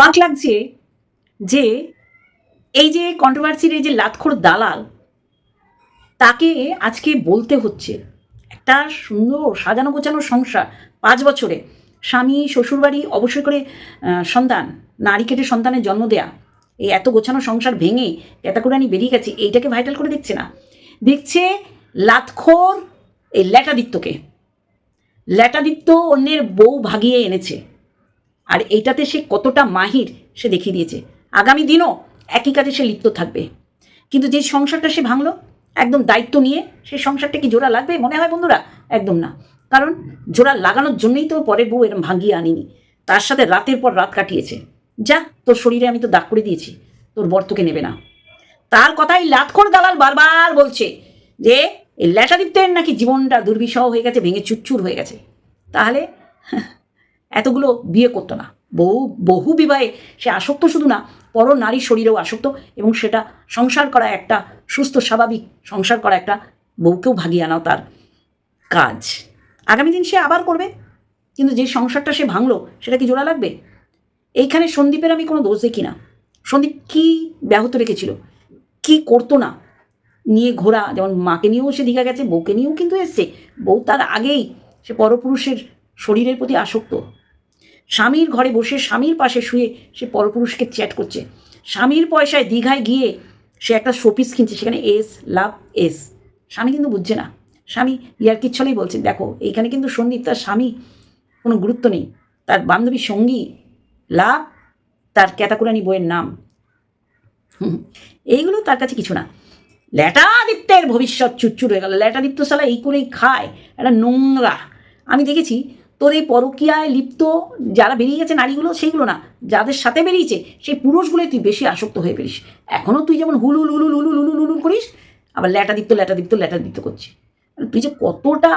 অবাক লাগছে যে এই যে কন্ট্রোভার্সির এই যে লাতখোর দালাল, তাকে আজকে বলতে হচ্ছে। একটা সুন্দর সাজানো গোছানো সংসার, পাঁচ বছরে। স্বামী, শ্বশুরবাড়ি অবশ্যই করে সন্তান, নারী কেটে সন্তানের জন্ম দেয়া। এই এত গোছানো সংসার ভেঙে ক্যাতাকুরানি বেরিয়ে গেছে, এইটাকে ভাইটাল করে দেখছে না। দেখছে লাতখোর এই ল্যাটাদিত্যকে। ল্যাটাদিত্য অন্যের বউ ভাগিয়ে এনেছে। আর এইটাতে সে কতটা মাহির সে দেখিয়ে দিয়েছে। আগামী দিনও একই কাজে সে লিপ্ত থাকবে। কিন্তু যে সংসারটা সে ভাঙলো, একদম দায়িত্ব নিয়ে সেই সংসারটা কি জোড়া লাগবে? মনে হয় বন্ধুরা, একদম না। কারণ জোড়া লাগানোর জন্যই তো পরের বউ এরম ভাঙিয়ে আনিনি। তার সাথে রাতের পর রাত কাটিয়েছে। যা, তোর শরীরে আমি তো দাগ করে দিয়েছি। তোর বর তোকে নেবে না। তার কথাই লাতখোর দালাল বারবার বলছে যে, এই ল্যাটাদিত্যের নাকি জীবনটা দুর্বিষহ হয়ে গেছে, ভেঙে চুরচুর হয়ে গেছে। তাহলে এতগুলো বিয়ে করতো না। বহু বহু বিবাহে সে আসক্ত শুধু না পর নারীর শরীরেও আসক্ত এবং সেটা সংসার করা একটা সুস্থ, স্বাভাবিক সংসার করা একটা বউকেও ভাগিয়ে আনাও তার কাজ। আগামী দিন সে আবার করবে, কিন্তু যে সংসারটা সে ভাঙলো, সেটা কি জোড়া লাগবে? এইখানে সন্দীপের আমি কোনো দোষ দেখি না। সন্দীপ কী ব্যাহত রেখেছিল? কি করতো না? নিয়ে ঘোরা, যেমন মাকে নিয়েও সে দীঘা গেছে, বউকে নিয়েও কিন্তু এসছে। বউ তার আগেই সে পরপুরুষের শরীরের প্রতি আসক্ত। স্বামীর ঘরে বসে স্বামীর পাশে শুয়ে সে পরপুরুষকে চ্যাট করছে। স্বামীর পয়সায় দীঘায় গিয়ে সে একটা শোপিস কিনছে, সেখানে এস, লাভ, এস। স্বামী কিন্তু বুঝছে না। স্বামী ইয়ার্কির ছলেই বলছে, দেখো এইখানে কিন্তু সন্দীপ, তার স্বামী, কোনো গুরুত্ব নেই। তার বান্ধবী সঙ্গী, লাভ, তার ক্যাতাকুরানি বইয়ের নাম। এইগুলো তার কাছে কিছু না। ল্যাটাদিত্যের ভবিষ্যৎ চুরচুর হয়ে গেল। ল্যাটাদিত্য সালা এই করেই খায়। একটা নোংরা। আমি দেখেছি তোর এই পরকীয়ায় লিপ্ত যারা বেরিয়ে গেছে নারীগুলো, সেইগুলো না। যাদের সাথে বেরিয়েছে, সেই পুরুষগুলোই তুই বেশি আসক্ত হয়ে পেরিস এখনও তুই যেমন হুলুল হুলুল হুলুল হুলুল হুলুল করিস, আবার ল্যাটাদিত্য ল্যাটাদিত্য ল্যাটাদিত্য করছিস মানে তুই যে কতটা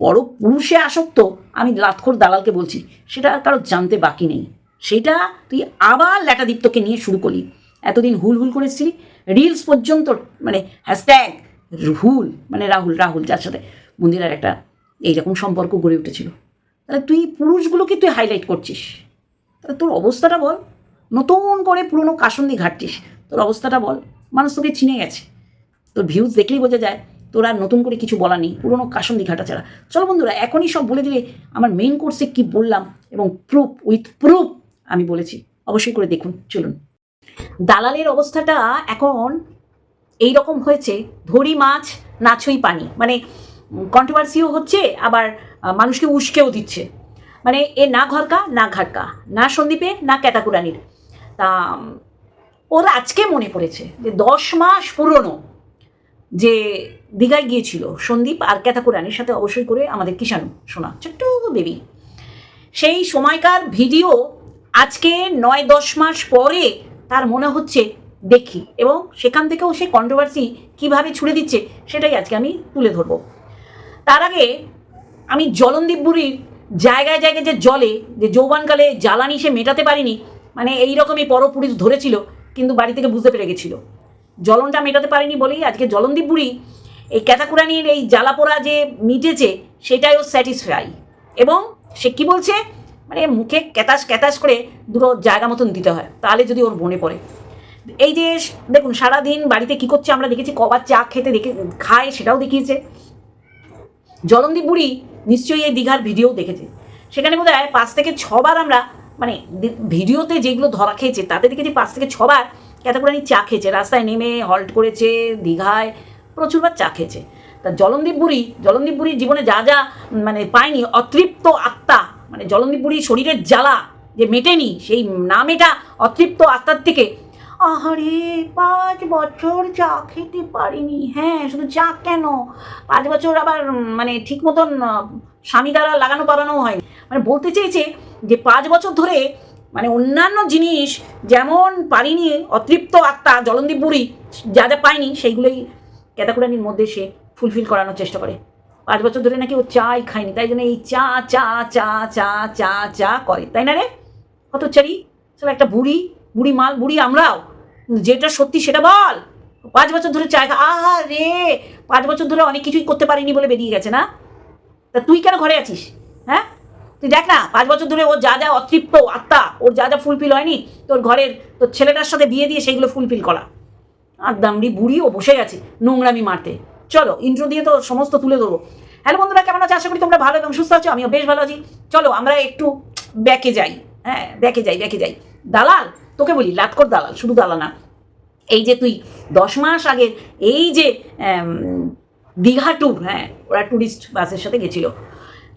বড় পুরুষে আসক্ত, আমি লাতখোর দালালকে বলছি, সেটা কারও জানতে বাকি নেই। সেটা তুই আবার ল্যাটাদিত্যকে নিয়ে শুরু করলি। এতদিন হুল হুল করেছিলি, রিলস পর্যন্ত মানে হ্যাশট্যাগ হুল মানে রাহুল রাহুল, যার সাথে মন্দিরার একটা এইরকম সম্পর্ক গড়ে উঠেছিল। তাহলে তুই পুরুষগুলোকে তুই হাইলাইট করছিস। তাহলে তোর অবস্থাটা বল, নতুন করে পুরনো কাসন্দি ঘাটছিস তোর অবস্থাটা বল, মানুষ তোকে চিনে গেছে। তোর ভিউজ দেখলেই বোঝা যায়, তোর আর নতুন করে কিছু বলা নেই, পুরনো কাসন্দি ঘাটা ছাড়া চলো বন্ধুরা, এখনই সব বলে দিলে আমার মেন কোর্সে কি বললাম এবং প্রুফ উইথ প্রুফ আমি বলেছি। অবশ্যই করে দেখুন, চলুন। দালালের অবস্থাটা এখন এই রকম হয়েছে, ধরি মাছ নাছই পানি। মানে কন্ট্রোভার্সিও হচ্ছে, আবার মানুষকে উস্কেও দিচ্ছে। মানে এ না ঘরকা, না ঘাটকা, না সন্দীপে না ক্যাতাকুরানির। তা ওর আজকে মনে পড়েছে যে দশ মাস পুরনো যে দীঘায় গিয়েছিল সন্দীপ আর ক্যাথাকুরানির সাথে অবশ্যই করে আমাদের কিষাণু শোনা ছোট্ট বেবি সেই সময়কার ভিডিও আজকে নয়, দশ মাস পরে তার মনে হচ্ছে দেখি, এবং সেখান থেকেও সে কন্ট্রোভার্সি কীভাবে ছুড়ে দিচ্ছে সেটাই আজকে আমি তুলে ধরবো। তার আগে আমি জলনদীপ বুড়ির জায়গায় জায়গায় যে জলে, যে যৌবানকালে জ্বালানি সে মেটাতে পারিনি মানে এই রকমই পরপুরুষ ধরেছিল, কিন্তু বাড়ি থেকে বুঝতে পেরে গেছিল। জ্বলনটা মেটাতে পারেনি বলেই আজকে জলনদীপ বুড়ি এই ক্যাতাকুরানির এই জ্বালাপোড়া যে মিটেছে, সেটাই ও স্যাটিসফাই এবং সে কি বলছে? মানে মুখে ক্যাতাস ক্যাতাস করে দুটো জায়গা মতন দিতে হয়, তাহলে যদি ওর মনে পড়ে। এই যে, দেখুন, সারাদিন বাড়িতে কি করছে আমরা দেখেছি, কবার চা খেতে দেখে, খায়, সেটাও দেখিয়েছে। জলন্দীপ বুড়ি নিশ্চয়ই এই দীঘার ভিডিও দেখেছে। সেখানে বোধ হয় পাঁচ থেকে ছবার আমরা মানে ভিডিওতে যেগুলো ধরা খেয়েছে, তাতে দেখেছি পাঁচ থেকে ছবার ক্যাতাকুরানি চা খেয়েছে। রাস্তায় নেমে হল্ট করেছে, দীঘায় প্রচুরবার চা খেয়েছে। তা জলন্দীপ বুড়ি, জলন্দীপ বুড়ির জীবনে যা যা মানে পায়নি, অতৃপ্ত আত্মা মানে জলন্দীপ বুড়ির শরীরের জ্বালা যে মেটেনি, সেই না মেটা অতৃপ্ত আত্মার থেকে আহারে, পাঁচ বছর চা খেতে পারিনি। হ্যাঁ শুধু চা কেন? পাঁচ বছর আবার মানে ঠিক মতন স্বামী দ্বারা লাগানো পালানো হয়নি। মানে বলতে চেয়েছে যে, পাঁচ বছর ধরে মানে অন্যান্য জিনিস যেমন পারিনি, অতৃপ্ত আত্মা, জলন্দীপ বুড়ি, যা যা পায়নি, সেইগুলোই ক্যাতাকুরানির মধ্যে সে ফুলফিল করানোর চেষ্টা করে। পাঁচ বছর ধরে নাকি ও চাই খায়নি, তাই জন্য এই চা চা চা চা চা চা করে। তাই না রে? কত চারি সব একটা বুড়ি বুড়ি মাল বুড়ি আমরাও। যেটা সত্যি সেটা বল। পাঁচ বছর ধরে চায় আহা রে, পাঁচ বছর ধরে অনেক কিছুই করতে পারিনি বলে বেরিয়ে গেছে না? তা তুই কেন ঘরে আছিস? হ্যাঁ? তুই দেখ না, পাঁচ বছর ধরে ওর যা যা অতৃপ্ত আত্মা, ওর যা যা ফুলফিল হয়নি, তোর ঘরের, তোর ছেলেটার সাথে বিয়ে দিয়ে সেইগুলো ফুলফিল করা। আর দামড়ি বুড়ি ও বসে গেছে নোংরামি মারতে। চলো ইন্ট্রো দিয়ে তো সমস্ত তুলে ধরবো। হ্যালো বন্ধুরা, কেমন আছো? আশা করি তোমরা ভালো এবং সুস্থ আছো, আমিও বেশ ভালো আছি। চলো, আমরা একটু ব্যাকে যাই। হ্যাঁ ব্যাকে যাই ব্যাকে যাই। দালাল তোকে বলি, লাটকর দালাল, শুধু দালাল না। এই যে তুই দশ মাস আগে এই যে দীঘা ট্যুর হ্যাঁ ওরা ট্যুরিস্ট বাসের সাথে গেছিল।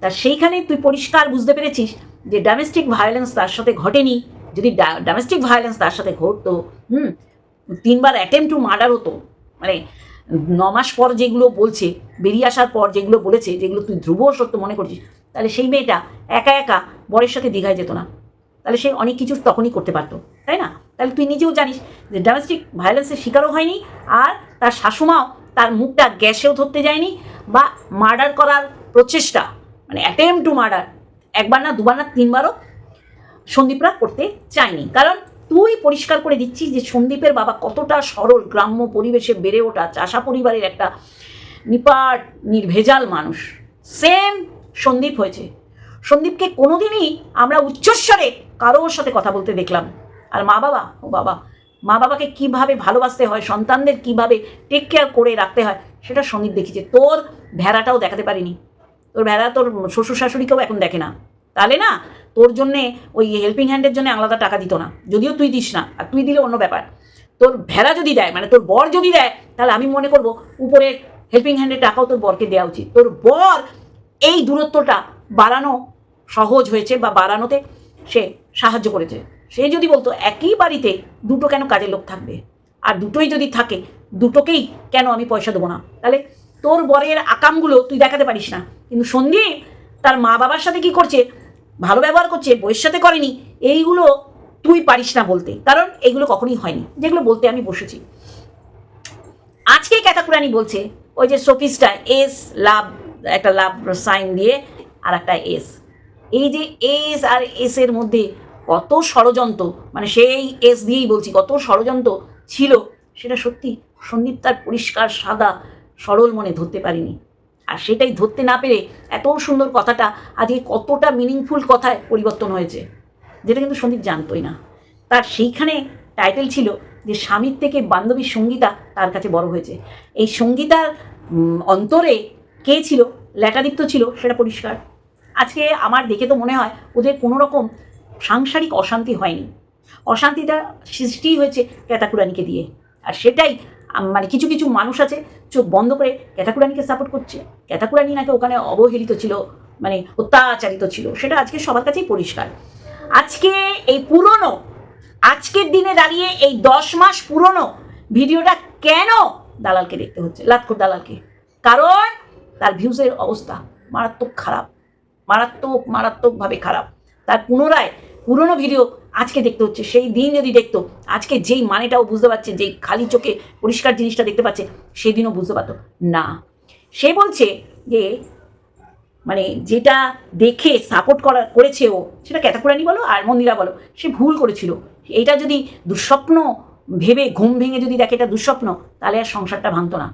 তা সেইখানে তুই পরিষ্কার বুঝতে পেরেছিস যে ডোমেস্টিক ভায়োলেন্স তার সাথে ঘটেনি। যদি ডোমেস্টিক ভায়োলেন্স তার সাথে ঘটতো, হুম, তিনবার অ্যাটেম্প টু মার্ডার হতো মানে ন মাস পর যেগুলো বলছে, বেরিয়ে আসার পর যেগুলো বলেছে, যেগুলো তুই ধ্রুব সত্য মনে করছিস, তাহলে সেই মেয়েটা একা একা বরের সাথে দীঘায় যেত না। তাহলে সে অনেক কিছু তখনই করতে পারতো, তাই না? তাহলে তুই নিজেও জানিস যে ডোমেস্টিক ভায়োলেন্সের শিকারও হয়নি আর তার শাশুমাও তার মুখটা গ্যাসেও ধরতে যায়নি বা মার্ডার করার প্রচেষ্টা মানে অ্যাটেম্প টু মার্ডার একবার না দুবার না তিনবারও সন্দীপরা করতে চায়নি। কারণ তুই পরিষ্কার করে দিচ্ছিস যে সন্দীপের বাবা কতটা সরল, গ্রাম্য পরিবেশে বেড়ে ওঠা, চাষা পরিবারের একটা নিপাট, নির্ভেজাল মানুষ। সেম সন্দীপ হয়েছে। সন্দীপকে কোনোদিনই আমরা উচ্চস্বরে কারোর সাথে কথা বলতে দেখলাম। আর মা বাবা, ও বাবা, মা বাবাকে কীভাবে ভালোবাসতে হয়, সন্তানদের কীভাবে টেক কেয়ার করে রাখতে হয়, সেটা সংগীত দেখিয়েছে। তোর ভেড়াটাও দেখাতে পারিনি। তোর ভেড়া, তোর শ্বশুর শাশুড়িকেও এখন দেখে না। তাহলে না, তোর জন্যে ওই হেল্পিং হ্যান্ডের জন্য আলাদা টাকা দিত না। যদিও তুই দিস না, আর তুই দিলে অন্য ব্যাপার। তোর ভেড়া যদি দেয় মানে তোর বর যদি দেয়, তাহলে আমি মনে করব উপরে হেল্পিং হ্যান্ডের টাকাও তোর বরকে দেওয়া উচিত। তোর বর এই দূরত্বটা বাড়ানো সহজ হয়েছে বা বাড়ানোতে সে সাহায্য করেছে। সে যদি বলতো, একই বাড়িতে দুটো কেন কাজের লোক থাকবে? আর দুটোই যদি থাকে, দুটোকেই কেন আমি পয়সা দেবো না? তাহলে তোর বরের আকামগুলো তুই দেখাতে পারিস না। কিন্তু সন্দীপ তার মা বাবার সাথে কি করছে, ভালো ব্যবহার করছে বইয়ের সাথে করেনি, এইগুলো তুই পারিস না বলতে। কারণ এগুলো কখনোই হয়নি। যেগুলো বলতে আমি বসেছি। আজকে ক্যাতাকুরানি বলছে, ওই যে শোপিসটা এস লাভ একটা লাভ সাইন দিয়ে আর একটা এস এই যে এস আর এস এর মধ্যে কত ষড়যন্ত্র মানে সেই এস দিয়েই বলছি, কত ষড়যন্ত্র ছিল, সেটা সত্যি সন্দীপ তার পরিষ্কার, সাদা, সরল মনে ধরতে পারিনি। আর সেটাই ধরতে না পেরে এত সুন্দর কথাটা আজকে কতটা মিনিংফুল কথায় পরিবর্তন হয়েছে, যেটা কিন্তু সন্দীপ জানতোই না। তার সেইখানে টাইটেল ছিল যে স্বামীর থেকে বান্ধবীর সঙ্গীতা তার কাছে বড় হয়েছে। এই সঙ্গীতার অন্তরে কে ছিল, ল্যাটাদিত্য ছিল, সেটা পরিষ্কার। আজকে আমার দেখে তো মনে হয় ওদের কোনো রকম সাংসারিক অশান্তি হয়নি। অশান্তিটা সৃষ্টি হয়েছে ক্যাতাকুরানিকে দিয়ে। আর সেটাই মানে কিছু কিছু মানুষ আছে চোখ বন্ধ করে ক্যাতাকুরানিকে সাপোর্ট করছে। ক্যাতাকুরানি নাকি ওখানে অবহেলিত ছিল মানে অত্যাচারিত ছিল। সেটা আজকে সবার কাছেই পরিষ্কার। আজকে এই পুরনো, আজকের দিনে দাঁড়িয়ে এই দশ মাস পুরনো ভিডিওটা কেন দালালকে দেখতে হচ্ছে? লাটখোর দালালকে। কারণ তার ভিউজের অবস্থা মারাত্মক খারাপ। মারাত্মক, মারাত্মকভাবে খারাপ। তার পুনরায় পুরনো ভিডিও আজকে দেখতে হচ্ছে। সেই দিন যদি দেখতো, আজকে যেই মানেটাও বুঝতে পারছে, যেই খালি চোখে পরিষ্কার জিনিসটা দেখতে পাচ্ছে সেই দিনও বুঝতে পারতো। না। সে বলছে যে মানে যেটা দেখে সাপোর্ট করা করেছে ও সেটা ক্যাটাকুরানি বলো আর মন্দিরা বলো, সে ভুল করেছিল। এটা যদি দুঃস্বপ্ন ভেবে, ঘুম ভেঙে যদি দেখে এটা দুঃস্বপ্ন, তাহলে আর সংসারটা ভাঙতো না।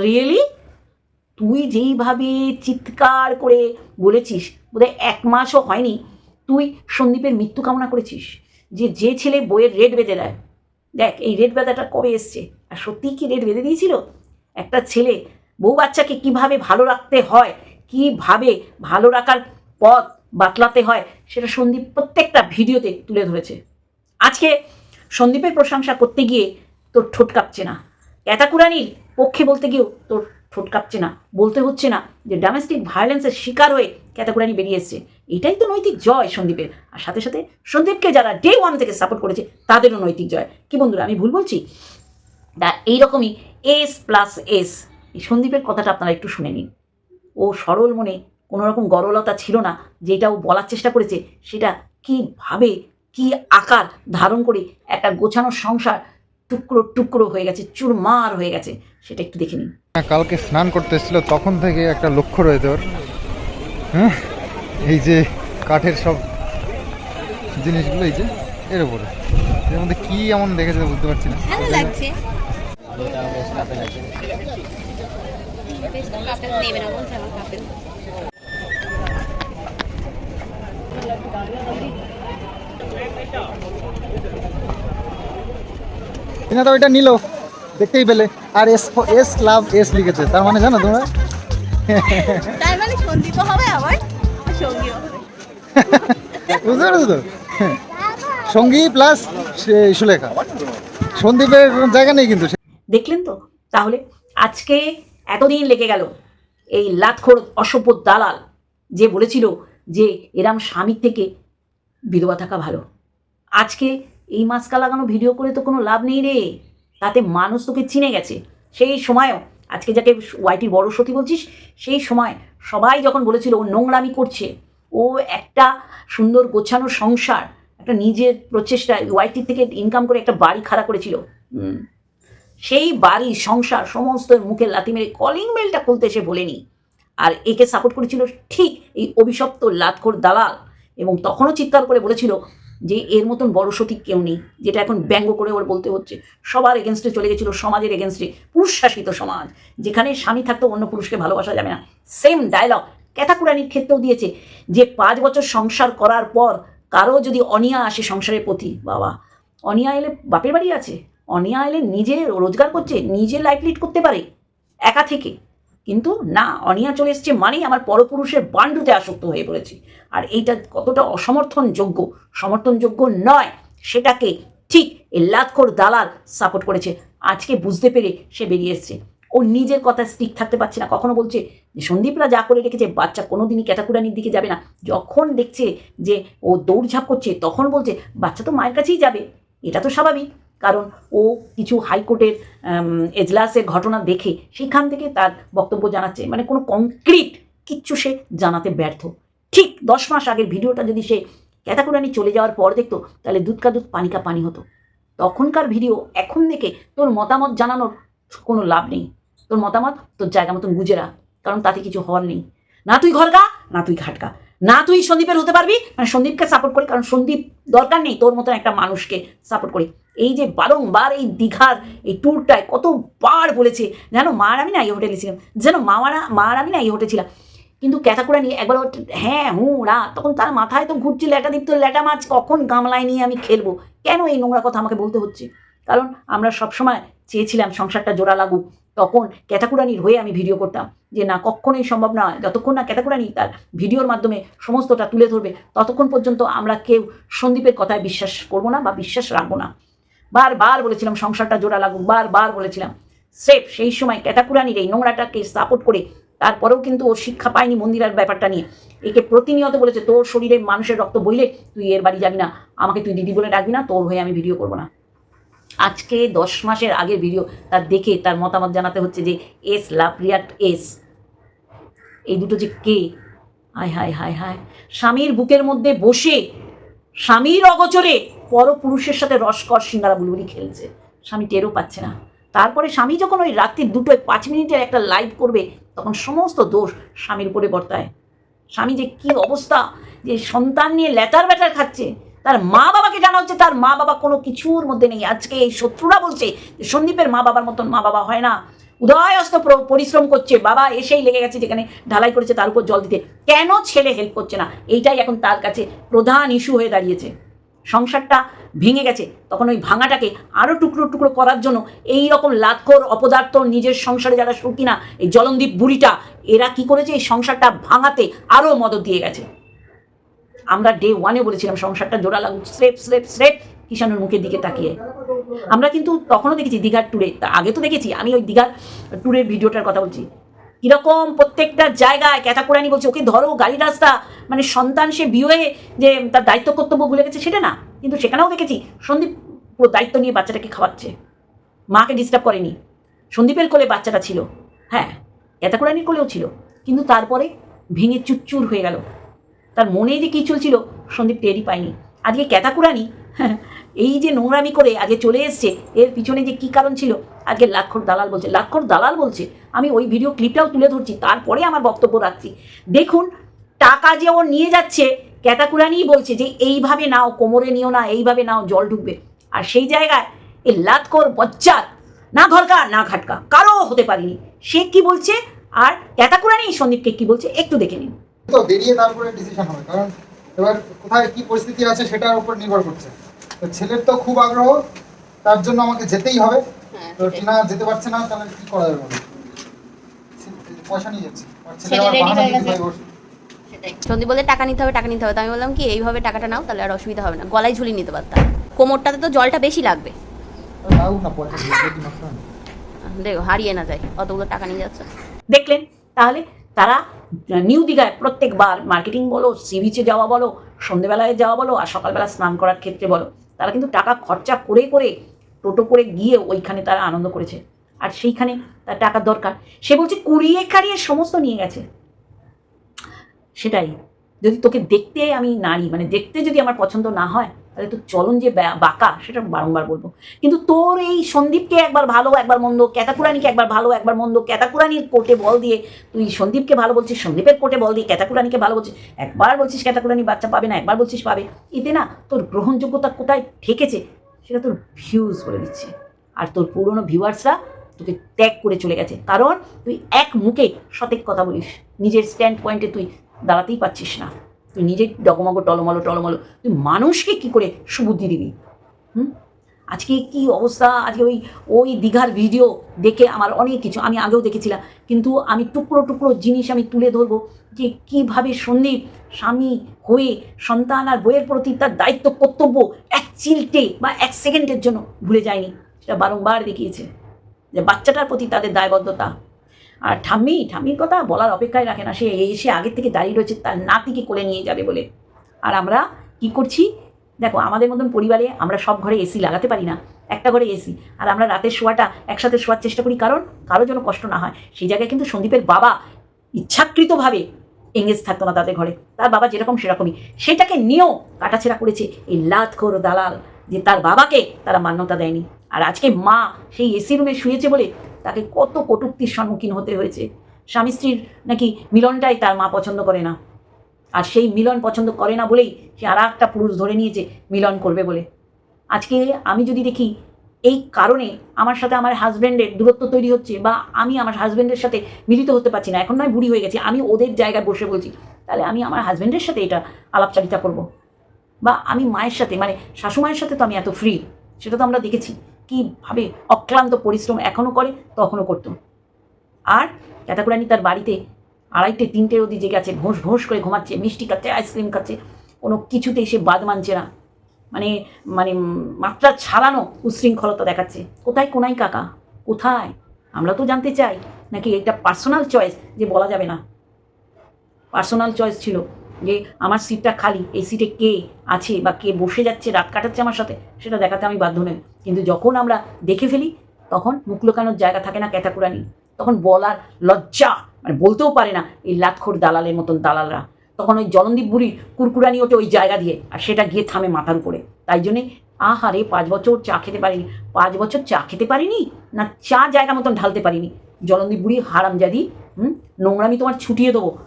রিয়েলি? তুই যেইভাবে চিৎকার করে বলেছিস, বোধহয় এক মাসও হয়নি, তুই সন্দীপের মৃত্যু কামনা করেছিস যে যে ছেলে বইয়ের রেড বেঁধে দেয়। দেখ, এই রেড বেঁধাটা কবে এসছে? আর সত্যিই কি রেড বেঁধে দিয়েছিল? একটা ছেলে বউ বাচ্চাকে কীভাবে ভালো রাখতে হয়, কীভাবে ভালো রাখার পথ বাতলাতে হয়, সেটা সন্দীপ প্রত্যেকটা ভিডিওতে তুলে ধরেছে। আজকে সন্দীপের প্রশংসা করতে গিয়ে তোর ঠোঁট কাঁপছে না। ক্যাতাকুরানির পক্ষে বলতে গিয়েও তোর ঠোঁট কাঁপছে না, বলতে হচ্ছে না যে ডোমেস্টিক ভায়োলেন্সের শিকার হয়ে ক্যাতাকুরানি বেরিয়ে এসছে। এটাই তো নৈতিক জয় সন্দীপের। আর সাথে সাথে সন্দীপকে যারা ডে ওয়ান থেকে সাপোর্ট করেছে, তাদেরও নৈতিক জয়। কি বন্ধুরা, আমি ভুল বলছি? দা, এইরকমই এস প্লাস এস এই সন্দীপের কথাটা আপনারা একটু শুনে নিন। ও সরল মনে কোনো রকম গরলতা ছিল না, যেটা ও বলার চেষ্টা করেছে, সেটা কীভাবে, কি আকার ধারণ করে একটা গোছানো সংসার টুকরো টুকরো হয়ে গেছে, চুরমার হয়ে গেছে, সেটা একটু দেখে নিন। কালকে স্নান করতে এসেছিল তখন থেকে একটা লক্ষ্য রয়েছে ওর। হ্যাঁ? এই যে কাঠের সব জিনিসগুলো এই যে এর উপরে। এর মধ্যে কি এমন দেখেছে বুঝতে পারছি না। না তো ওইটা নিল। দেখতেই পেলে। আর এস এস লাভ এস লিখেছে। তার মানে জানো তোমরা? তার মানে সন্দীপ হবে আবার সঙ্গীও হবে। বুঝতে পেরেছ তো? সঙ্গী প্লাস সুলেখা। সন্দীপের জায়গা নেই কিন্তু দেখলেন তো? তাহলে আজকে এতদিন লেগে গেল এই লাতখোর অসভ্য দালাল যে বলেছিল যে এরাম স্বামীর থেকে বিধবা থাকা ভালো। আজকে এই মাস্কা লাগানো ভিডিও করে তো কোনো লাভ নেই রে। তাতে মানুষ তোকে চিনে গেছে। সেই সময়ও আজকে যাকে ওয়াইটির বড় সতী বলছিস সেই সময় সবাই যখন বলেছিল ও নোংরামি করছে ও একটা সুন্দর গোছানো সংসার একটা নিজের প্রচেষ্টায় ওয়াইটির থেকে ইনকাম করে একটা বাড়ি খাড়া করেছিল। হুম। সেই বাড়ি সংসার সমস্ত মুখে লাথি মেরে কলিং মেলটা খুলতে এসে বলেনি। আর একে সাপোর্ট করেছিল ঠিক এই অভিশপ্ত লাতখোর দালাল এবং তখনও চিৎকার করে বলেছিল যে এর মতন বড় সঠিক কেউ নেই, যেটা এখন ব্যঙ্গ করে ওর বলতে হচ্ছে। সবার এগেনস্টে চলে গেছিল, সমাজের এগেনস্টে পুরুষ শাসিত সমাজ, যেখানে স্বামী থাকতো অন্য পুরুষকে ভালোবাসা যাবে না। সেম ডায়লগ ক্যাথাকুরানির ক্ষেত্রেও দিয়েছে যে, পাঁচ বছর সংসার করার পর কারও যদি অনিয়া আসে সংসারের প্রতি, বাবা, অনিয়া এলে বাপের বাড়ি আছে, অনিয়া এলে নিজে রোজগার করছে নিজে লাইফ লিড করতে পারে, একা থেকে। কিন্তু না, অনিয়া চলে এসছে মানেই আমার পরপুরুষের বান্ডুতে আসক্ত হয়ে পড়েছি। আর এইটা কতটা অসমর্থনযোগ্য? সমর্থনযোগ্য নয়, সেটাকে ঠিক এই লাতখোর দালাল সাপোর্ট করেছে। আজকে বুঝতে পেরে সে বেরিয়ে এসছে। ও নিজের কথা স্টিক থাকতে পারছে না, কখনো বলছে যে সন্দীপরা যা করে রেখেছে, বাচ্চা কোনোদিনই ক্যাটাকুরানির দিকে যাবে না। যখন দেখছে যে ও দৌড়ঝাঁপ করছে, তখন বলছে, বাচ্চা তো মায়ের কাছেই যাবে। এটা তো স্বাভাবিক। কারণ ও কিছু হাইকোর্টের এজলাসের ঘটনা দেখে সেখান থেকে তার বক্তব্য জানাচ্ছে। মানে কোনো কংক্রিট কিচ্ছু সে জানাতে ব্যর্থ। ঠিক দশ মাস আগের ভিডিওটা যদি সে ক্যাতাকুরানি চলে যাওয়ার পর দেখতো, তাহলে দুধকা দুধ পানিকা পানি হতো। তখনকার ভিডিও এখন দেখে তোর মতামত জানানোর কোনো লাভ নেই। তোর মতামত তোর জায়গা মতন গুজে রাখ, কারণ তাতে কিছু হওয়ার নেই। না তুই ঘরকা না তুই ঘাটকা না তুই সন্দীপের হতে পারবি মানে সন্দীপকে সাপোর্ট করি, কারণ সন্দীপ দরকার নেই তোর মতন একটা মানুষকে সাপোর্ট করি। এই যে বারংবার এই দীঘার এই ট্যুরটায় কতবার বলেছে, যেন মার আমি না এই হোটেলে ছিলাম যেন মামারা মার আমি না এই হোটেলে ছিলাম কিন্তু ক্যাথাকুড়া নিয়ে একবার হ্যাঁ হুঁ, রা, তখন তার মাথায় তো ঘুরছে ল্যাটা দীপ্ত ল্যাটা মাছ, কখন গামলায় নিয়ে আমি খেলব? কেন এই নোংরা কথা আমাকে বলতে হচ্ছে? কারণ আমরা সবসময় চেয়েছিলাম সংসারটা জোড়া লাগুক। তখন ক্যাটাকুরানির হয়ে আমি ভিডিও করতাম যে, না, কখনোই সম্ভব না যতক্ষণ না ক্যাটাকুরানি তার ভিডিওর মাধ্যমে সমস্তটা তুলে ধরবে, ততক্ষণ পর্যন্ত আমরা কেউ সন্দীপের কথায় বিশ্বাস করব না বা বিশ্বাস রাখব না। বারবার বলেছিলাম সংসারটা জোড়া লাগুক, বারবার বলেছিলাম। সেফ সেই সময় ক্যাটাকুরানির এই নোংরাটাকে সাপোর্ট করে তারপরেও কিন্তু ও শিক্ষা পায়নি মন্দিরের ব্যাপারটা নিয়ে। একে প্রতিনিয়ত বলেছে, তোর শরীরে মানুষের রক্ত বইলে তুই এর বাড়ি যাবি না। আমাকে তুই দিদি বলে ডাকবি না, তোর হয়ে আমি ভিডিও করব না। আজকে দশ মাসের আগে ভিডিও তার দেখে তার মতামত জানাতে হচ্ছে যে, এস লাভ এস। এই দুটো যে কে? হায় হায় হায় হায়। স্বামীর বুকের মধ্যে বসে স্বামীর অগচরে পরপুরুষের সাথে রসকর সিঙ্গারা বুলবুলি খেলছে। স্বামী টেরও পাচ্ছে না। তারপরে স্বামী যখন ওই রাত্রি দুটোয় পাঁচ মিনিটের একটা লাইভ করবে, তখন সমস্ত দোষ স্বামীর উপরে বর্তায়। স্বামী যে কি অবস্থা, যে সন্তান নিয়ে ল্যাটার ব্যাটার খাচ্ছে, তার মা বাবাকে জানা হচ্ছে তার মা বাবা কোনো কিছুর মধ্যে নেই। আজকে এই শত্রুরা বলছে যে সন্দীপের মা বাবার মতন মা বাবা হয় না। উদয়স্ত প্র- পরিশ্রম করছে। বাবা এসেই লেগে গেছে যেখানে ঢালাই করেছে, তার উপর জল দিতে। কেন ছেলে হেল্প করছে না? এইটাই এখন তার কাছে প্রধান ইস্যু হয়ে দাঁড়িয়েছে। সংসারটা ভেঙে গেছে, তখন ওই ভাঙাটাকে আরও টুকরো টুকরো করার জন্য এই রকম লাতখোর অপদার্থ নিজের সংসারে যারা সুখী না এই জলন্দীপ বুড়িটা, এরা কি করেছে? এই সংসারটা ভাঙাতে আরও মদত দিয়ে গেছে। আমরা ডে ওয়ানে বলেছিলাম, সংসারটা জোড়া লাগুক স্রেপ স্রেপ স্রেপ কিষাণুর মুখের দিকে তাকিয়ে। আমরা কিন্তু তখনও দেখেছি, দীঘার ট্যুরে আগে তো দেখেছি, আমি ওই দীঘার ট্যুরের ভিডিওটার কথা বলছি। কীরকম প্রত্যেকটা জায়গায় ক্যাটাকুরানি বলছে, ওকে ধরো গাড়ি রাস্তা। মানে সন্তান সে বিয়ে যে তার দায়িত্ব কর্তব্য ভুলে গেছে, সেটা না। কিন্তু সেখানেও দেখেছি সন্দীপ পুরো দায়িত্ব নিয়ে বাচ্চাটাকে খাওয়াচ্ছে। মাকে ডিস্টার্ব করেনি। সন্দীপের কোলে বাচ্চাটা ছিল। হ্যাঁ ক্যাটাকুরানির কোলেও ছিল। কিন্তু তারপরে ভেঙে চুরচুর হয়ে গেল। তার মনে যে কী চলছিল, সন্দীপ টেরই পায়নি। আজকে ক্যাতাকুরানি এই যে নোংরামি করে আজকে চলে এসছে, এর পিছনে যে কী কারণ ছিল? আজকে লাক্ষর দালাল বলছে, লাক্ষর দালাল বলছে, আমি ওই ভিডিও ক্লিপটাও তুলে ধরছি, তারপরে আমার বক্তব্য রাখছি। দেখুন, টাকা যে ও নিয়ে যাচ্ছে ক্যাতাকুরানিই বলছে যে এইভাবে নাও, কোমরে নিও না, এইভাবে নাও, জল ঢুকবে। আর সেই জায়গায় এই লাতকর বচ্চার না ঘরকা না ঘাটকা, কারও হতে পারিনি। সে কি বলছে? আর ক্যাতাকুরানি সন্দীপকে কি বলছে? একটু দেখে নিন। তো বেরিয়ে তারপরে ডিসিশন হবে, কারণ এবার কোথায় কি পরিস্থিতি আছে সেটার উপর নির্ভর করছে। তো ছেলের তো খুব আগ্রহ তার জন্য আমাকে যেতেই হবে। হ্যাঁ তো টিনা যেতে পারছে না তাহলে কি করা যাবে পয়সা নিয়ে যাচ্ছে। সন্দীপ বলে টাকা নিতে হবে টাকা নিতে হবে। তো আমি বললাম কি এইভাবে টাকাটা নাও তাহলে আর অসুবিধা হবে না। গলায় ঝুলিয়ে নিতে পারতাম। কোমরটাতে তো জলটা বেশি লাগবে। দেখো হারিয়ে না যায়। অতগুলো টাকা নিয়ে যাচ্ছে। দেখলেন? তাহলে তারা নিউ দীঘায় প্রত্যেকবার মার্কেটিং বলো সি বিচে যাওয়া বলো সন্ধেবেলায় যাওয়া বলো আর সকালবেলা স্নান করার ক্ষেত্রে বলো। তারা কিন্তু টাকা খরচা করে করে, টোটো করে গিয়ে ওইখানে তারা আনন্দ করেছে। আর সেইখানে তার টাকার দরকার। সে বলছে, কুড়িয়ে কাড়িয়ে সমস্ত নিয়ে গেছে। সেটাই। যদি তোকে দেখতে আমি নারী মানে দেখতে যদি আমার পছন্দ না হয় তাহলে তোর চলন যে বাঁকা, সেটা বারংবার বলব। কিন্তু তোর এই সন্দীপকে একবার ভালো, একবার মন্দ, ক্যাতাকুরানিকে একবার ভালো, একবার মন্দ, ক্যাতাকুরানির কোর্টে বল দিয়ে তুই সন্দীপকে ভালো বলছিস, সন্দীপের কোর্টে বল দিয়ে ক্যাতাকুরানিকে ভালো বলছিস, একবার বলছিস ক্যাতাকুরানি বাচ্চা পাবে না, একবার বলছিস পাবে। এতে না তোর গ্রহণযোগ্যতা কোথায় ঠেকেছে, সেটা তোর ভিউজ বলে দিচ্ছে। আর তোর পুরনো ভিউয়ার্সরা তোকে ত্যাগ করে চলে গেছে। কারণ তুই এক মুখে সঠিক কথা বলিস, নিজের স্ট্যান্ড পয়েন্টে তুই দাঁড়াতেই পারছিস না। তুই নিজেই ডগমগ, টলমলো টলমলো, তুই মানুষকে কি করে সুবুদ্ধি দিবি? হুম? আজকে কি অবস্থা? আজকে ওই ওই দীঘার ভিডিও দেখে আমার অনেক কিছু, আমি আগেও দেখেছিলাম। কিন্তু আমি টুকরো টুকরো জিনিস আমি তুলে ধরবো যে কীভাবে সন্দীপ স্বামী হয়ে সন্তান আর বইয়ের প্রতি তার দায়িত্ব, কর্তব্য এক চিলটে বা এক সেকেন্ডের জন্য ভুলে যায়নি। সেটা বারংবার দেখিয়েছে যে বাচ্চাটার প্রতি তাদের দায়বদ্ধতা। আর ঠাম্মি, ঠাম্মির কথা বলার অপেক্ষায় রাখে না। সে এসে আগের থেকে দাঁড়িয়ে রয়েছে, তার নাতিকে কোলে নিয়ে যাবে বলে। আর আমরা কি করছি? দেখো, আমাদের মতন পরিবারে আমরা সব ঘরে এসি লাগাতে পারি না। একটা ঘরে এসি আর আমরা রাতের শোয়াটা একসাথে শোয়ার চেষ্টা করি। কারণ কারও যেন কষ্ট না হয়। সেই জায়গায় কিন্তু সন্দীপের বাবা ইচ্ছাকৃতভাবে এঙ্গেজ থাকতো না তাদের ঘরে। তার বাবা যেরকম সেরকমই। সেটাকে নিয়েও কাটাছেড়া করেছে এই লাতখোর দালাল যে তার বাবাকে তারা মান্যতা দেয়নি। আর আজকে মা সেই এসি রুমে শুয়েছে বলে তাকে কত কটূক্তির সম্মুখীন হতে হয়েছে। স্বামী স্ত্রীর নাকি মিলনটাই তার মা পছন্দ করে না। আর সেই মিলন পছন্দ করে না বলেই সে আর একটা পুরুষ ধরে নিয়েছে মিলন করবে বলে। আজকে আমি যদি দেখি এই কারণে আমার সাথে আমার হাজব্যান্ডের দূরত্ব তৈরি হচ্ছে বা আমি আমার হাজব্যান্ডের সাথে মিলিত হতে পারছি না, এখন নয় বুড়ি হয়ে গেছি, আমি ওদের জায়গায় বসে বলছি, তাহলে আমি আমার হাজব্যান্ডের সাথে এটা আলাপচারিতা করব। বা আমি মায়ের সাথে মানে শাশুমায়ের সাথে তো আমি এত ফ্রি সেটা তো আমরা দেখেছি। কীভাবে অক্লান্ত পরিশ্রম এখনও করে, তখনও করতো। আর ক্যাতাকুরানি তার বাড়িতে আড়াইটে, তিনটে অবধি জেগে আছে, ঘোষ ঘোষ করে ঘুমাচ্ছে, মিষ্টি খাচ্ছে, আইসক্রিম খাচ্ছে, কোনো কিছুতেই সে বাদ মানছে না। মানে মানে মাত্রা ছাড়ানো উশৃঙ্খলতা দেখাচ্ছে। কোথায় কোনাই কাকা? কোথায়? আমরা তো জানতে চাই। নাকি এটা পার্সোনাল চয়েস যে বলা যাবে না? পার্সোনাল চয়েস ছিল। যে আমার সিটটা খালি, এই সিটে কে আছে বা কে বসে যাচ্ছে, রাত কাটাচ্ছে আমার সাথে, সেটা দেখাতে আমি বাধ্য নই। কিন্তু যখন আমরা দেখে ফেলি, তখন মুখ লোকানোর জায়গা থাকে না ক্যাটাকুরানি। তখন বলার লজ্জা মানে বলতেও পারে না এই লাতখোর দালালের মতন দালালরা। তখন ওই জলন্দীপ বুড়ির কুরকুরানি ওঠে ওই জায়গা দিয়ে, আর সেটা গিয়ে থামে মাথার উপরে। তাই জন্যে আহারে, পাঁচ বছর চা খেতে পারিনি। পাঁচ বছর চা খেতে পারিনি? না চা জায়গা মতন ঢালতে পারিনি। জলন্দীপ বুড়ি হারামজাদি, হুম, নোংরামি তোমার ছুটিয়ে দেবো।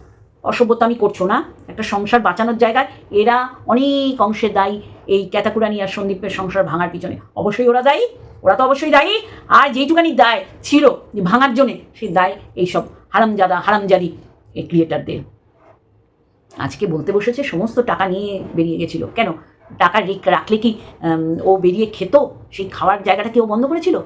অসভ্যতা আমি করছ না। একটা সংসার বাঁচানোর জায়গায় এরা অনেক অংশে দায়ী এই ক্যাতাকুরানি আর সন্দীপের সংসার ভাঙার পিছনে। অবশ্যই ওরা দায়ী, ওরা তো অবশ্যই দায়ী। আর যেইটুকানি দায় ছিল যে ভাঙার জন্যে, সেই দায় এইসব হারামজাদা, হারামজাদি এই ক্রিয়েটারদের আজকে বলতে বসেছে, সমস্ত টাকা নিয়ে বেরিয়ে গেছিল। কেন? টাকা রেখ- রাখলে কি ও বেরিয়ে খেত? সেই খাওয়ার জায়গাটা কি ও বন্ধ করেছিল?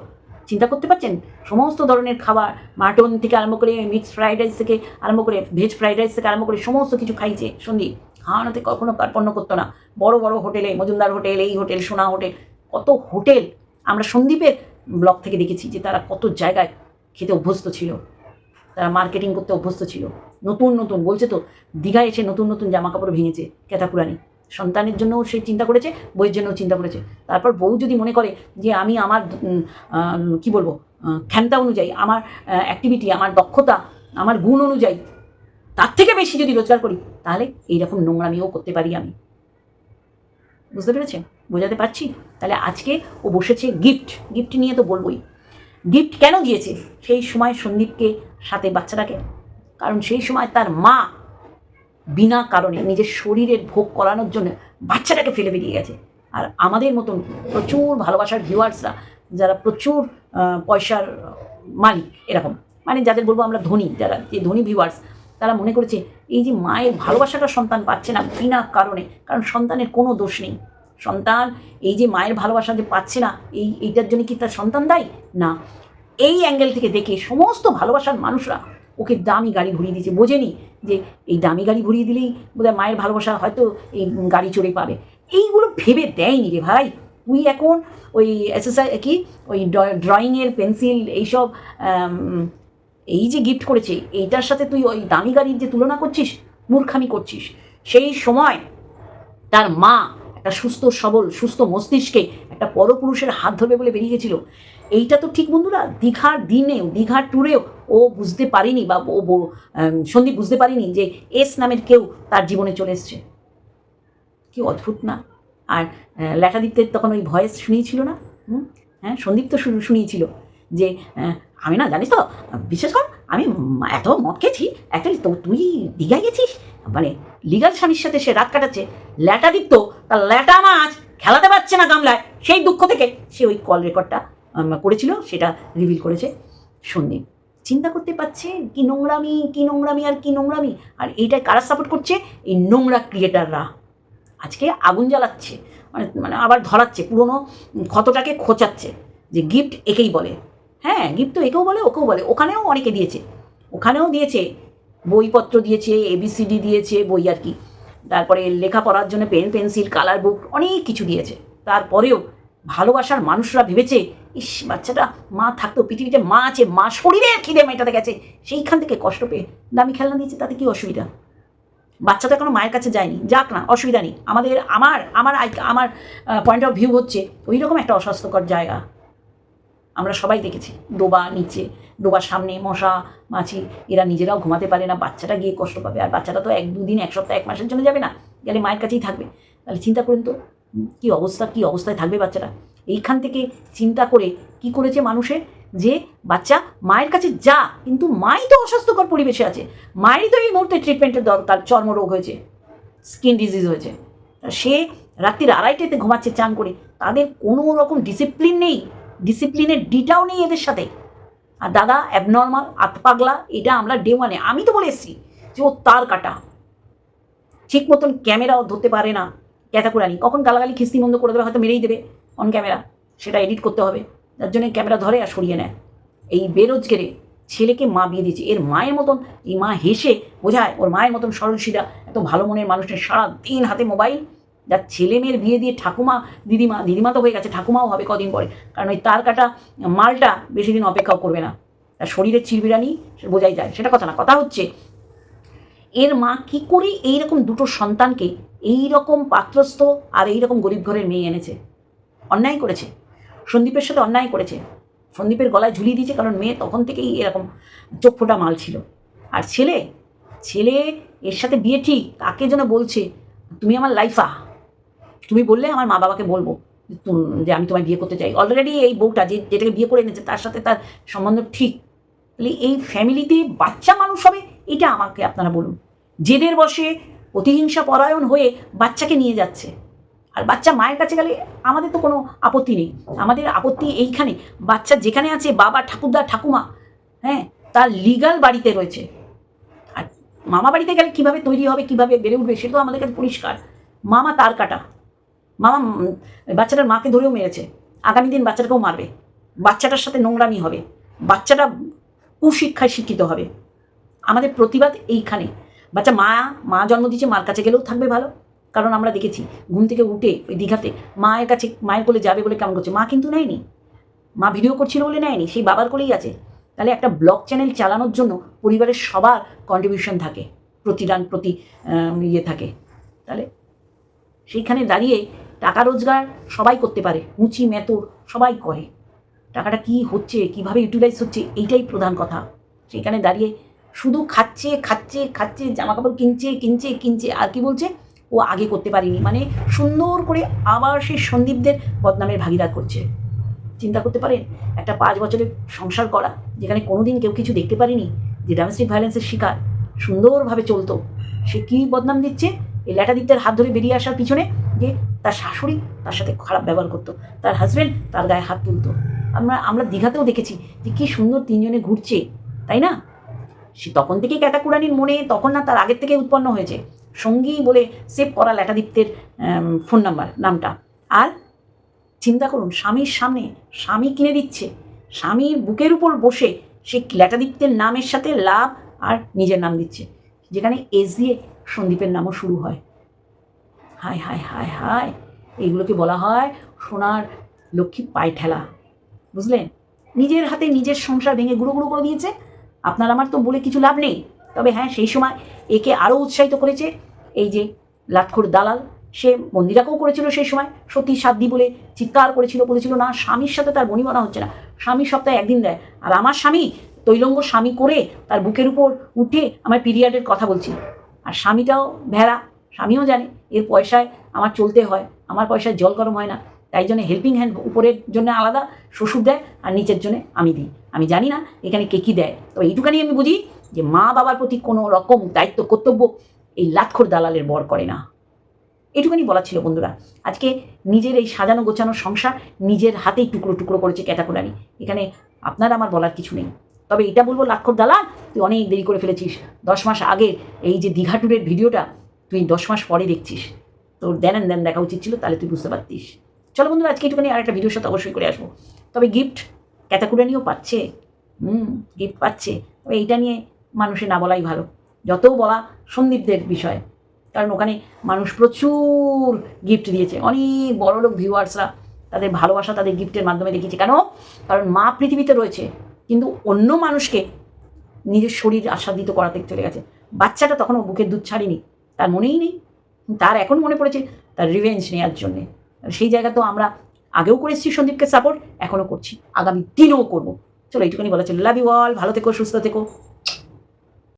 চিন্তা করতে পারছেন? সমস্ত ধরনের খাবার, মাটন থেকে আরম্ভ করে মিক্সড ফ্রাইড রাইস থেকে আরম্ভ করে ভেজ ফ্রাইড রাইস থেকে আরম্ভ করে সমস্ত কিছু খাইছে। সন্দীপ, খাওয়ানোতে কখনো কার্পণ্য করতো না। বড় বড় হোটেলে, মজুমদার হোটেল, এই হোটেল, সোনা হোটেল, কত হোটেল আমরা সন্দীপের ব্লগ থেকে দেখেছি যে তারা কত জায়গায় খেতে অভ্যস্ত ছিল। তারা মার্কেটিং করতে অভ্যস্ত ছিল। নতুন নতুন, বলছে তো, দীঘায় এসে নতুন নতুন জামা কাপড় ভেঙেছে ক্যাতাপুরানি সন্তানের জন্যও সে চিন্তা করেছে, বইয়ের জন্যও চিন্তা করেছে। তারপর বউ যদি মনে করে যে আমি আমার কি বলব ক্ষমতা অনুযায়ী, আমার অ্যাক্টিভিটি আমার দক্ষতা, আমার গুণ অনুযায়ী, তার থেকে বেশি যদি রোজগার করি, তাহলে এইরকম নোংরামিও করতে পারি আমি। বুঝতে পেরেছেন? বোঝাতে পারছি? তাহলে আজকে ও বসেছে গিফট গিফট নিয়ে তো বলবোই। গিফট কেন দিয়েছে? সেই সময় সন্দীপকে, সাথে বাচ্চাটাকে। কারণ সেই সময় তার মা বিনা কারণে নিজের শরীরের ভোগ করানোর জন্য বাচ্চাটাকে ফেলে বেরিয়ে গেছে। আর আমাদের মতন প্রচুর ভালোবাসার ভিউয়ার্সরা যারা প্রচুর পয়সার মালিক এরকম মানে যাদের বলব আমরা ধনী, যারা যে ধনী ভিউয়ার্স তারা মনে করেছে, এই যে মায়ের ভালোবাসাটা সন্তান পাচ্ছে না বিনা কারণে, কারণ সন্তানের কোনো দোষ নেই। সন্তান, এই যে মায়ের ভালোবাসা যে পাচ্ছে না, এই, এইটার জন্য কি তার সন্তান দায়ী? না। এই অ্যাঙ্গেল থেকে দেখে সমস্ত ভালোবাসার মানুষরা ওকে দামি গাড়ি ঘুরিয়ে দিয়েছে। বোঝেনি যে এই দামি গাড়ি ঘুরিয়ে দিলেই বোধহয় মায়ের ভালোবাসা হয়তো এই গাড়ি চড়ে পাবে। এইগুলো ভেবে দেয়নি রে ভাই। তুই এখন ওই এক্সারসাইজ কি? ওই ড্রয়িংয়ের পেন্সিল এইসব এই যে গিফট করেছে, এইটার সাথে তুই ওই দামি গাড়ির যে তুলনা করছিস, মূর্খামি করছিস, সেই সময় তার মা একটা সুস্থ, সবল, সুস্থ মস্তিষ্কে একটা পরপুরুষের হাত ধরবে বলে বেরিয়ে গেছিল। এইটা তো ঠিক বন্ধুরা, দীঘার দিনেও, দীঘার ট্যুরেও ও বুঝতে পারিনি বা ও সন্দীপ বুঝতে পারিনি যে এস নামের কেউ তার জীবনে চলে এসছে। কি অদ্ভুত না? আর লেখাদিত্যের তখন ওই ভয়েস শুনিয়েছিল না? হ্যাঁ সন্দীপ তো শুনিয়েছিল যে আমি না, জানিস তো বিশেষ কর, আমি এত মদ খেয়েছি অ্যাকচুয়ালি তো তুই দীঘায় গেছিস? মানে লিগাল স্বামীর সাথে সে রাত কাটাচ্ছে ল্যাটা দীপ্ত তার ল্যাটা মাছ খেলাতে পারছে না গামলায়, সেই দুঃখ থেকে সে ওই কল রেকর্ডটা করেছিল, সেটা রিভিল করেছে সন্দীপ। চিন্তা করতে পারছে, কি নোংরামি কি নোংরামি আর কি নোংরামি? আর এইটাই কারা সাপোর্ট করছে? এই নোংরা ক্রিয়েটাররা আজকে আগুন জ্বালাচ্ছে মানে মানে আবার ধরাচ্ছে, পুরনো ক্ষতটাকে খোঁচাচ্ছে, যে গিফট একেই বলে। হ্যাঁ গিফট তো একেও বলে, ওকেও বলে, ওখানেও অনেকে দিয়েছে। ওখানেও দিয়েছে, বইপত্র দিয়েছে এবিসিডি দিয়েছে, বই আর কি। তারপরে লেখাপড়ার জন্য পেন, পেন্সিল কালার বুক অনেক কিছু দিয়েছে। তারপরেও ভালোবাসার মানুষরা ভেবেছে, ইস, বাচ্চাটা মা থাকতো, পৃথিবীতে মা আছে, মা শরীরের খিদে মেটাতে গেছে। সেইখান থেকে কষ্ট পেয়ে দামি খেলনা দিয়েছে, তাতে কি অসুবিধা? বাচ্চা তো এখনও মায়ের কাছে যায়নি, যাক না, অসুবিধা নেই। আমাদের, আমার আমার আমার পয়েন্ট অফ ভিউ হচ্ছে ওই রকম একটা অস্বাস্থ্যকর জায়গা। আমরা সবাই দেখেছি, ডোবা নিচে, ডোবার সামনে মশা, মাছি, এরা নিজেরাও ঘুমাতে পারে না, বাচ্চাটা গিয়ে কষ্ট পাবে। আর বাচ্চাটা তো এক, দুদিন, এক সপ্তাহ, এক মাসের জন্য যাবে না, গেলে মায়ের কাছেই থাকবে। তাহলে চিন্তা করুন তো কী অবস্থা, কি অবস্থায় থাকবে বাচ্চাটা? এইখান থেকে চিন্তা করে কি করেছে মানুষের যে বাচ্চা মায়ের কাছে যা, কিন্তু মাই তো অস্বাস্থ্যকর পরিবেশে আছে। মায়েরই তো এই মুহূর্তে ট্রিটমেন্টের দরকার, চর্মরোগ হয়েছে স্কিন ডিজিজ হয়েছে। সে রাত্রির আড়াইটাতে ঘুমাচ্ছে চান করে। তাদের কোনো রকম ডিসিপ্লিন নেই ডিসিপ্লিনের ডিটাও নেই এদের সাথে। আর দাদা অ্যাবনর্মাল আতপাগলা এটা আমরা ডে ওয়ানে আমি তো বলে এসেছি যে ও তার কাটা। ঠিক মতন ক্যামেরাও ধরতে পারে না। ক্যাতাকুরানি কখন গালাগালি খিস্তি বন্ধ করে দেবে হয়তো মেরেই দেবে অন ক্যামেরা সেটা এডিট করতে হবে। যার জন্য ক্যামেরা ধরে আর সরিয়ে নেয়। এই বেরোজগেরে ছেলেকে মা বিয়ে দিয়েছে। এর মায়ের মতন এই মা হেসে বোঝায়, ওর মায়ের মতন সরলশিরা এত ভালো মনের মানুষের সারা দিন হাতে মোবাইল যার ছেলে মেয়ের বিয়ে দিয়ে ঠাকুমা, দিদিমা দিদিমা তো হয়ে গেছে, ঠাকুমাও হবে কদিন পরে। কারণ ওই তার কাটা মালটা বেশি দিন অপেক্ষাও করবে না। তার শরীরের চিরবিরানি বোঝাই যায়। সেটা কথা না, কথা হচ্ছে এর মা কি করে এই রকম দুটো সন্তানকে এই রকম পাত্রস্থ আর এই রকম গরিব ঘরের মেয়ে এনেছে। অন্যায় করেছে। সন্দীপের সাথে অন্যায় করেছে। সন্দীপের গলায় ঝুলিয়ে দিয়েছে কারণ মেয়ে তখন থেকেই এরকম চোখ ফোটা মাল ছিল। আর ছেলে ছেলে এর সাথে বিয়ে ঠিক তাকে যেন বলছে, তুমি আমার লাইফা। তুমি বললে আমার মা বাবাকে বলব যে আমি তোমায় বিয়ে করতে চাই। অলরেডি এই বউটা যে যেটাকে বিয়ে করে এনেছে, তার সাথে তার সম্বন্ধ ঠিক। তাহলে এই ফ্যামিলিতে বাচ্চা মানুষ হবে, এটা আমাকে আপনারা বলুন। জেদের বসে প্রতিহিংসা পরায়ণ হয়ে বাচ্চাকে নিয়ে যাচ্ছে। আর বাচ্চা মায়ের কাছে গেলে আমাদের তো কোনো আপত্তি নেই। আমাদের আপত্তি এইখানে। বাচ্চা যেখানে আছে, বাবা, ঠাকুরদা, ঠাকুমা হ্যাঁ তার লিগাল বাড়িতে রয়েছে। আর মামা বাড়িতে গেলে কীভাবে তৈরি হবে, কীভাবে বেড়ে উঠবে সেটাও আমাদের কাছে পরিষ্কার। মামা তার কাটা। মামা বাচ্চাটার মাকে ধরেও মেরেছে। আগামী দিন বাচ্চাটাকেও মারবে। বাচ্চাটার সাথে নোংরামি হবে। বাচ্চাটা কুশিক্ষায় শিক্ষিত হবে। আমাদের প্রতিবাদ এইখানে। বাচ্চা মা মা জন্ম দিচ্ছে মার কাছে গেলেও থাকবে ভালো। কারণ আমরা দেখেছি, ঘুম থেকে উঠে ওই দীঘাতে মায়ের কাছে, মায়ের কোলে যাবে বলে কেমন করছে? মা কিন্তু নেয়নি। মা ভিডিও করছিল বলে নেয়নি, সেই বাবার কোলেই আছে। তাহলে একটা ব্লগ চ্যানেল চালানোর জন্য পরিবারের সবার কন্ট্রিবিউশন থাকে, প্রতিদান প্রতি ইয়ে থাকে। তাহলে সেইখানে দাঁড়িয়ে টাকা রোজগার সবাই করতে পারে উঁচি মেতর, সবাই করে। টাকাটা কি হচ্ছে, কীভাবে ইউটিলাইজ হচ্ছে, এইটাই প্রধান কথা। সেখানে দাঁড়িয়ে শুধু খাচ্ছে খাচ্ছে খাচ্ছে জামা কাপড় কিনছে কিনছে কিনছে, আর কি বলছে? ও আগে করতে পারিনি। মানে সুন্দর করে আবার সেই সন্দীপদের বদনামের ভাগিদার করছে। চিন্তা করতে পারেন? একটা পাঁচ বছরের সংসার করা, যেখানে কোনোদিন কেউ কিছু দেখতে পারিনি, যে ডোমেস্টিক ভায়োলেন্সের শিকার, সুন্দরভাবে চলতো, সে কী বদনাম দিচ্ছে? এই ল্যাটাদিকদের হাত ধরে বেরিয়ে আসার পিছনে যে তার শাশুড়ি তার সাথে খারাপ ব্যবহার করতো, তার হাজব্যান্ড তার গায়ে হাত তুলতো। আমরা আমরা দীঘাতেও দেখেছি যে কী সুন্দর তিনজনে ঘুরছে, তাই না? সে তখন থেকেই ক্যাটাকুরানির মনে, তখন না তার আগের থেকে উৎপন্ন হয়েছে। সঙ্গী বলে সেভ করা ল্যাটাদীপ্তের ফোন নাম্বার নামটা। আর চিন্তা করুন, স্বামীর সামনে, স্বামী কিনে দিচ্ছে। স্বামীর বুকের উপর বসে সে ল্যাটাদীপ্তের নামের সাথে লাভ আর নিজের নাম দিচ্ছে। যেখানে এস দিয়ে সন্দীপের নামও শুরু হয়। হায় হায় হায় হায়, এইগুলোকে বলা হয় সোনার লক্ষ্মী পায় ঠেলা বুঝলেন? নিজের হাতে নিজের সংসার ভেঙে গুঁড়ো গুঁড়ো করে দিয়েছে। আপনার আমার তো বলে কিছু লাভ নেই। তবে হ্যাঁ সেই সময় একে আরও উৎসাহিত করেছে। এই যে লাটখোর দালাল, সে মন্দিরাকেও করেছিল সেই সময়। সতী সাধ্যি বলে চিৎকার করেছিল, বলেছিল, না, স্বামীর সাথে তার বনিবনা হচ্ছে না। স্বামী সপ্তাহে একদিন দেয়। আর আমার স্বামী তৈলঙ্গ স্বামী করে তার বুকের উপর উঠে আমার পিরিয়ডের কথা বলছি আর স্বামীটাও ভেড়া, স্বামীও জানে, এর পয়সায় আমার চলতে হয়। আমার পয়সায় জল গরম হয় না। তাই জন্য হেল্পিং হ্যান্ড উপরের জন্য আলাদা, শ্বশুর দেয়, আর নিচের জন্য আমি দিই। আমি জানি না এখানে কে কী দেয়। তো এইটুখানি আমি বুঝি যে মা বাবার প্রতি কোনো রকম দায়িত্ব, কর্তব্য এই লাক্ষর দালালের বর করে না। এটুকুনি বলা ছিল বন্ধুরা। আজকে নিজের এই সাজানো গোছানো সংসার নিজের হাতেই টুকরো টুকরো করেছে ক্যাটাকুলারি। এখানে আপনার আমার বলার কিছু নেই। তবে এটা বলব লাক্ষর দালাল, তুই অনেক দেরি করে ফেলেছিস। দশ মাস আগে এই যে দীঘা ট্যুরের ভিডিওটা তুই দশ মাস পরে দেখছিস। তোর দেন দেন দেখা উচিত ছিল, তাহলে তুই বুঝতে পারতিস। চলো বন্ধুরা, আজকে একটুখানি আর একটা ভিডিওর সাথে অবশ্যই করে আসব। তবে গিফট ক্যাটাকুরানিও পাচ্ছে। হুম গিফট পাচ্ছে। তবে এইটা নিয়ে মানুষে না বলাই ভালো। যত বলা সন্দীপদের বিষয়। কারণ ওখানে মানুষ প্রচুর গিফট দিয়েছে। অনেক বড় লোক ভিউয়ার্সরা তাদের ভালোবাসা তাদের গিফটের মাধ্যমে দেখিয়েছে। কেন? কারণ মা পৃথিবীতে রয়েছে, কিন্তু অন্য মানুষকে নিজের শরীর আস্বাদিত করাতে চলে গেছে। বাচ্চাটা তখনও বুকের দুধ ছাড়েনি। তার মনেই নেই। তার এখন মনে পড়েছে তার রিভেঞ্জ নেওয়ার জন্যে। সেই জায়গা তো আমরা আগেও করেছি সন্দীপকে সাপোর্ট এখনও করছি। আগামী দিনেও করব। চলো এইটুকুনি বলা চলো। লাভ ইউ অল ভালো থেকো, সুস্থ থেকো।